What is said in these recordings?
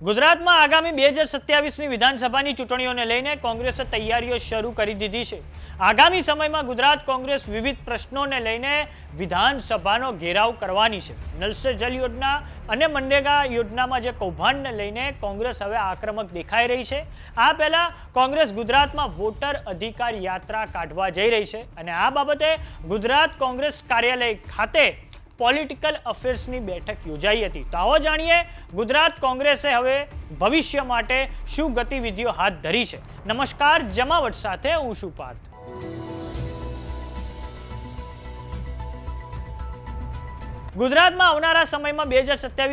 ગુજરાતમાં આગામી બે હજાર સત્યાવીસની વિધાનસભાની ચૂંટણીઓને લઈને કોંગ્રેસે તૈયારીઓ શરૂ કરી દીધી છે. આગામી સમયમાં ગુજરાત કોંગ્રેસ વિવિધ પ્રશ્નોને લઈને વિધાનસભાનો ઘેરાવ કરવાની છે. નલ જલ યોજના અને મનરેગા યોજનામાં જે કૌભાંડને લઈને કોંગ્રેસ હવે આક્રમક દેખાઈ રહી છે. આ પહેલાં કોંગ્રેસ ગુજરાતમાં વોટર અધિકાર યાત્રા કાઢવા જઈ રહી છે અને આ બાબતે ગુજરાત કોંગ્રેસ કાર્યાલય ખાતે પોલિટિકલ અફેર્સની બેઠક યોજાઈ હતી. તો આવો જાણીએ ગુજરાત કોંગ્રેસે હવે ભવિષ્ય માટે શું ગતિવિધિઓ હાથ ધરી છે. નમસ્કાર, જમાવટ સાથે હું શું પાર્થ. ગુજરાતમાં આવનારા સમયમાં બે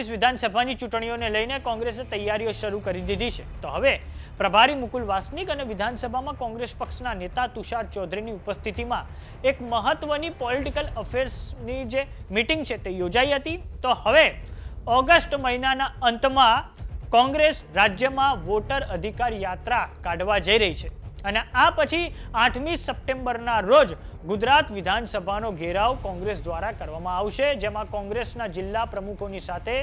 વિધાનસભાની ચૂંટણીઓને લઈને કોંગ્રેસે તૈયારીઓ શરૂ કરી દીધી છે. તો હવે પ્રભારી મુકુલ વાસનિક અને વિધાનસભામાં કોંગ્રેસ પક્ષના નેતા તુષાર ચૌધરીની ઉપસ્થિતિમાં એક મહત્વની પોલિટિકલ અફેર્સની જે મિટિંગ છે તે યોજાઈ હતી. તો હવે ઓગસ્ટ મહિનાના અંતમાં કોંગ્રેસ રાજ્યમાં વોટર અધિકાર યાત્રા કાઢવા જઈ રહી છે અને આ પછી આઠમી સપ્ટેમ્બરના રોજ ગુજરાત વિધાનસભાનો ઘેરાવ કોંગ્રેસ દ્વારા કરવામાં આવશે, જેમાં કોંગ્રેસના જિલ્લા પ્રમુખોની સાથે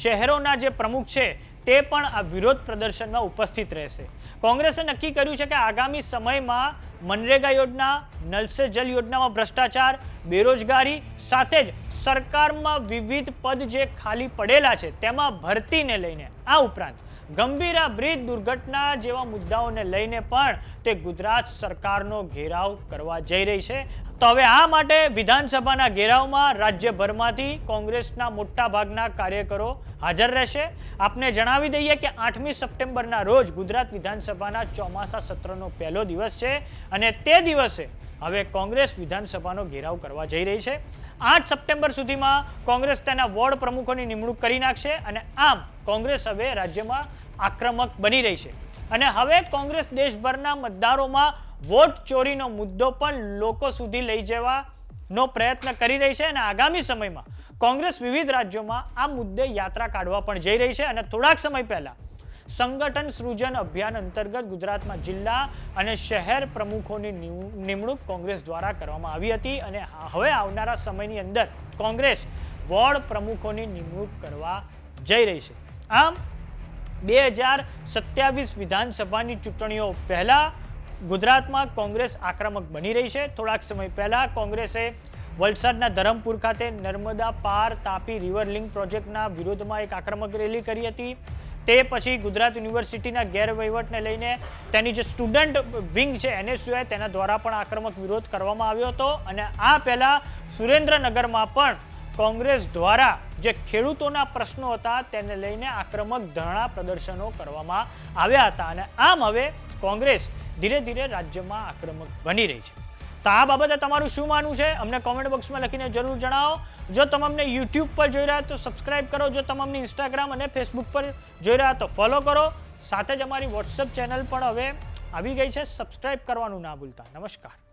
શહેરોના જે પ્રમુખ છે તે પણ આ વિરોધ પ્રદર્શનમાં ઉપસ્થિત રહેશે. કોંગ્રેસે નક્કી કર્યું છે કે આગામી સમયમાં મનરેગા યોજના નલ જલ યોજનામાં ભ્રષ્ટાચાર, બેરોજગારી સાથે જ સરકારમાં વિવિધ પદ જે ખાલી પડેલા છે તેમાં ભરતીને લઈને. આ ઉપરાંત ગંભીરા બ્રિજ દુર્ઘટના જેવા મુદ્દાઓને લઈને પણ તે ગુજરાત સરકારનો ઘેરાવ કરવા જઈ રહી છે. તો હવે આ માટે વિધાનસભાના ઘેરાવમાં રાજ્યભરમાંથી કોંગ્રેસના મોટા ભાગના કાર્યકરો હાજર રહેશે. આપને જણાવી દઈએ કે આઠમી સપ્ટેમ્બરના રોજ ગુજરાત વિધાનસભાના ચોમાસા સત્રનો પહેલો દિવસ છે અને તે દિવસે હવે કોંગ્રેસ વિધાનસભાનો ઘેરાવ કરવા જઈ રહી છે. આઠ સપ્ટેમ્બર સુધીમાં કોંગ્રેસ તેના વોર્ડ પ્રમુખોની નિમણૂક કરી નાખશે અને આમ કોંગ્રેસ હવે રાજ્યમાં આક્રમક બની રહી છે. અને હવે કોંગ્રેસ દેશભરના મતદારોમાં વોટ ચોરીનો મુદ્દો પણ લોકો સુધી લઈ જવાનો પ્રયત્ન કરી રહી છે અને આગામી સમયમાં કોંગ્રેસ વિવિધ રાજ્યોમાં આ મુદ્દે યાત્રા કાઢવા પણ જઈ રહી છે અને થોડાક સમય પહેલા સંગઠન સૃજન અભિયાન અંતર્ગત ગુજરાતમાં જિલ્લા અને શહેર પ્રમુખોની નિમણૂક કોંગ્રેસ દ્વારા કરવામાં આવી હતી અને હવે આવનારા સમયની અંદર કોંગ્રેસ વોર્ડ પ્રમુખોની નિમણૂક કરવા જઈ રહી છે. આમ બે હજાર સત્યાવીસ વિધાનસભાની ચૂંટણીઓ પહેલાં ગુજરાતમાં કોંગ્રેસ આક્રમક બની રહી છે. થોડાક સમય પહેલાં કોંગ્રેસે વલસાડના ધરમપુર ખાતે નર્મદા પાર તાપી રિવર લિંક પ્રોજેક્ટના વિરોધમાં એક આક્રમક રેલી કરી હતી. તે પછી ગુજરાત યુનિવર્સિટીના ગેરવહીવટને લઈને તેની જે સ્ટુડન્ટ વિંગ છે એનએસયુઆઈ તેના દ્વારા પણ આક્રમક વિરોધ કરવામાં આવ્યો હતો અને આ પહેલાં સુરેન્દ્રનગરમાં પણ કોંગ્રેસ દ્વારા જે ખેડૂતોના પ્રશ્નો હતા તેને લઈને આક્રમક ધરણા પ્રદર્શનો કરવામાં આવ્યા હતા અને આમ હવે કોંગ્રેસ ધીરે ધીરે રાજ્યમાં આક્રમક બની રહી છે. તો આ બાબતે તમારું શું માનવું છે? અમને કોમેન્ટ બોક્સમાં લખીને જરૂર જણાવો. જો તમને યુટ્યુબ પર જોઈ રહ્યા તો સબસ્ક્રાઇબ કરો. જો તમને ઇન્સ્ટાગ્રામ અને ફેસબુક પર જોઈ રહ્યા તો ફોલો કરો. સાથે જ અમારી વોટ્સઅપ ચેનલ પણ હવે આવી ગઈ છે. સબસ્ક્રાઇબ કરવાનું ના ભૂલતા. નમસ્કાર.